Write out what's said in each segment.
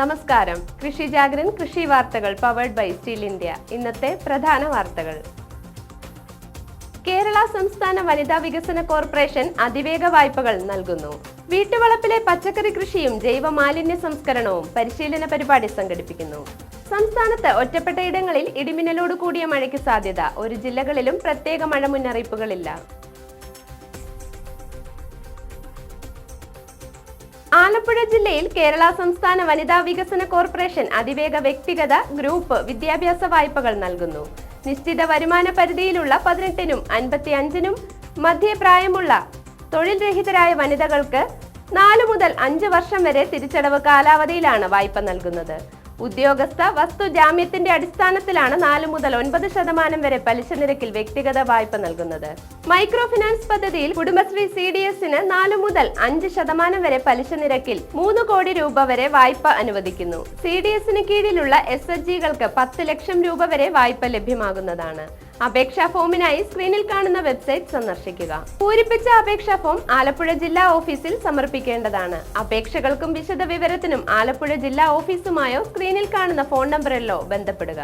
നമസ്കാരം. കൃഷി ജാഗ്രൻ കൃഷി വാർത്തകൾ പവേഡ് ബൈ സ്റ്റീൽ ഇന്ത്യ ഇന്നത്തെ പ്രധാന വാർത്തകൾ. കേരള സംസ്ഥാന വനിതാ വികസന കോർപ്പറേഷൻ അതിവേഗ വായ്പകൾ നൽകുന്നു. വീട്ടുവളപ്പിലെ പച്ചക്കറി കൃഷിയും ജൈവ മാലിന്യ സംസ്കരണവും പരിശീലന പരിപാടി സംഘടിപ്പിക്കുന്നു. സംസ്ഥാനത്ത് ഒറ്റപ്പെട്ട ഇടങ്ങളിൽ ഇടിമിന്നലോട് കൂടിയ മഴയ്ക്ക് സാധ്യത. ഒരു ജില്ലകളിലും പ്രത്യേക മഴ മുന്നറിയിപ്പുകളില്ല. ആലപ്പുഴ ജില്ലയിൽ കേരള സംസ്ഥാന വനിതാ വികസന കോർപ്പറേഷൻ അതിവേഗ വ്യക്തിഗത ഗ്രൂപ്പ് വിദ്യാഭ്യാസ വായ്പകൾ നൽകുന്നു. നിശ്ചിത വരുമാന പരിധിയിലുള്ള പതിനെട്ടിനും അൻപത്തി അഞ്ചിനും മധ്യപ്രായമുള്ള തൊഴിൽ രഹിതരായ വനിതകൾക്ക് നാലു മുതൽ അഞ്ച് വർഷം വരെ തിരിച്ചടവ് കാലാവധിയിലാണ് വായ്പ നൽകുന്നത്. ഉദ്യോഗസ്ഥ വസ്തു ജാമ്യത്തിന്റെ അടിസ്ഥാനത്തിലാണ് നാല് മുതൽ ഒൻപത് ശതമാനം വരെ പലിശ നിരക്കിൽ വ്യക്തിഗത വായ്പ നൽകുന്നത്. മൈക്രോ ഫിനാൻസ് പദ്ധതിയിൽ കുടുംബശ്രീ സി ഡി എസിന് നാല് മുതൽ അഞ്ച് ശതമാനം വരെ പലിശ നിരക്കിൽ മൂന്ന് കോടി രൂപ വരെ വായ്പ അനുവദിക്കുന്നു. സി ഡി എസിന് കീഴിലുള്ള എസ് എച്ച് ജികൾക്ക് പത്ത് ലക്ഷം രൂപ വരെ വായ്പ ലഭ്യമാകുന്നതാണ്. അപേക്ഷാ ഫോമിനായി സ്ക്രീനിൽ കാണുന്ന വെബ്സൈറ്റ് സന്ദർശിക്കുക. പൂരിപ്പിച്ച അപേക്ഷാ ഫോം ആലപ്പുഴ ജില്ലാ ഓഫീസിൽ സമർപ്പിക്കേണ്ടതാണ്. അപേക്ഷകൾക്കും വിശദ വിവരത്തിനും ആലപ്പുഴ ജില്ലാ ഓഫീസുമായോ സ്ക്രീനിൽ കാണുന്ന ഫോൺ നമ്പറിലോ ബന്ധപ്പെടുക.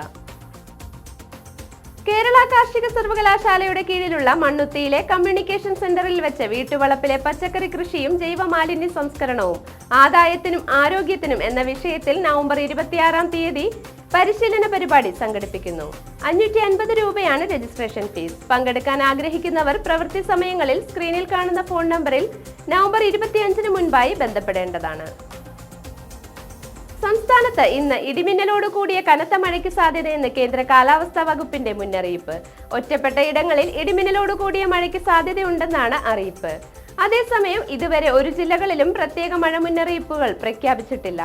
കേരള കാർഷിക സർവകലാശാലയുടെ കീഴിലുള്ള മണ്ണുത്തിയിലെ കമ്മ്യൂണിക്കേഷൻ സെന്ററിൽ വെച്ച് വീട്ടുവളപ്പിലെ പച്ചക്കറി കൃഷിയും ജൈവ മാലിന്യ സംസ്കരണവും ആദായത്തിനും ആരോഗ്യത്തിനും എന്ന വിഷയത്തിൽ നവംബർ ഇരുപത്തിയാറാം തീയതി പരിശീലന പരിപാടി സംഘടിപ്പിക്കുന്നു. അഞ്ഞൂറ്റി അൻപത് രൂപയാണ് രജിസ്ട്രേഷൻ ഫീസ്. പങ്കെടുക്കാൻ ആഗ്രഹിക്കുന്നവർ പ്രവൃത്തി സമയങ്ങളിൽ സ്ക്രീനിൽ കാണുന്ന ഫോൺ നമ്പറിൽ നവംബർ ഇരുപത്തിയഞ്ചിന് മുൻപായി ബന്ധപ്പെടേണ്ടതാണ്. സംസ്ഥാനത്ത് ഇന്ന് ഇടിമിന്നലോട് കൂടിയ കനത്ത മഴയ്ക്ക് സാധ്യതയെന്ന് കേന്ദ്ര കാലാവസ്ഥാ വകുപ്പിന്റെ മുന്നറിയിപ്പ്. ഒറ്റപ്പെട്ട ഇടങ്ങളിൽ ഇടിമിന്നലോട് കൂടിയ മഴയ്ക്ക് സാധ്യതയുണ്ടെന്നാണ് അറിയിപ്പ്. അതേസമയം ഇതുവരെ ഒരു ജില്ലകളിലും പ്രത്യേക മഴ മുന്നറിയിപ്പുകൾ പ്രഖ്യാപിച്ചിട്ടില്ല.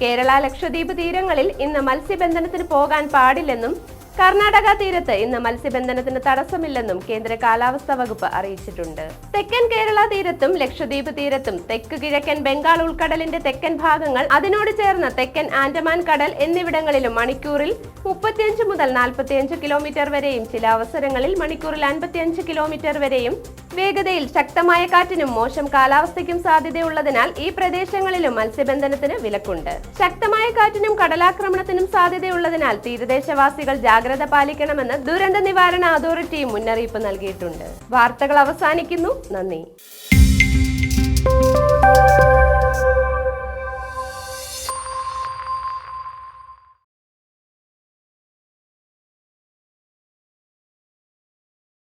കേരള ലക്ഷദ്വീപ് തീരങ്ങളിൽ ഇന്ന് മത്സ്യബന്ധനത്തിന് പോകാൻ പാടില്ലെന്നും കർണാടക തീരത്ത് ഇന്ന് മത്സ്യബന്ധനത്തിന് തടസ്സമില്ലെന്നും കേന്ദ്ര കാലാവസ്ഥാ വകുപ്പ് അറിയിച്ചിട്ടുണ്ട്. തെക്കൻ കേരള തീരത്തും ലക്ഷദ്വീപ് തീരത്തും തെക്ക് കിഴക്കൻ ബംഗാൾ ഉൾക്കടലിന്റെ തെക്കൻ ഭാഗങ്ങൾ അതിനോട് ചേർന്ന തെക്കൻ ആൻഡമാൻ കടൽ എന്നിവിടങ്ങളിലും മണിക്കൂറിൽ മുപ്പത്തിയഞ്ച് മുതൽ നാൽപ്പത്തിയഞ്ച് കിലോമീറ്റർ വരെയും ചില അവസരങ്ങളിൽ മണിക്കൂറിൽ അൻപത്തിയഞ്ച് കിലോമീറ്റർ വരെയും വേഗതയിൽ ശക്തമായ കാറ്റിനും മോശം കാലാവസ്ഥയ്ക്കും സാധ്യതയുള്ളതിനാൽ ഈ പ്രദേശങ്ങളിലും മത്സ്യബന്ധനത്തിന് വിലക്കുണ്ട്. ശക്തമായ കാറ്റിനും കടലാക്രമണത്തിനും സാധ്യതയുള്ളതിനാൽ തീരദേശവാസികൾ ജാഗ്രത പാലിക്കണമെന്ന് ദുരന്ത നിവാരണ അതോറിറ്റിയും മുന്നറിയിപ്പ് നൽകിയിട്ടുണ്ട്. വാർത്തകൾ അവസാനിക്കുന്നു. നന്ദി.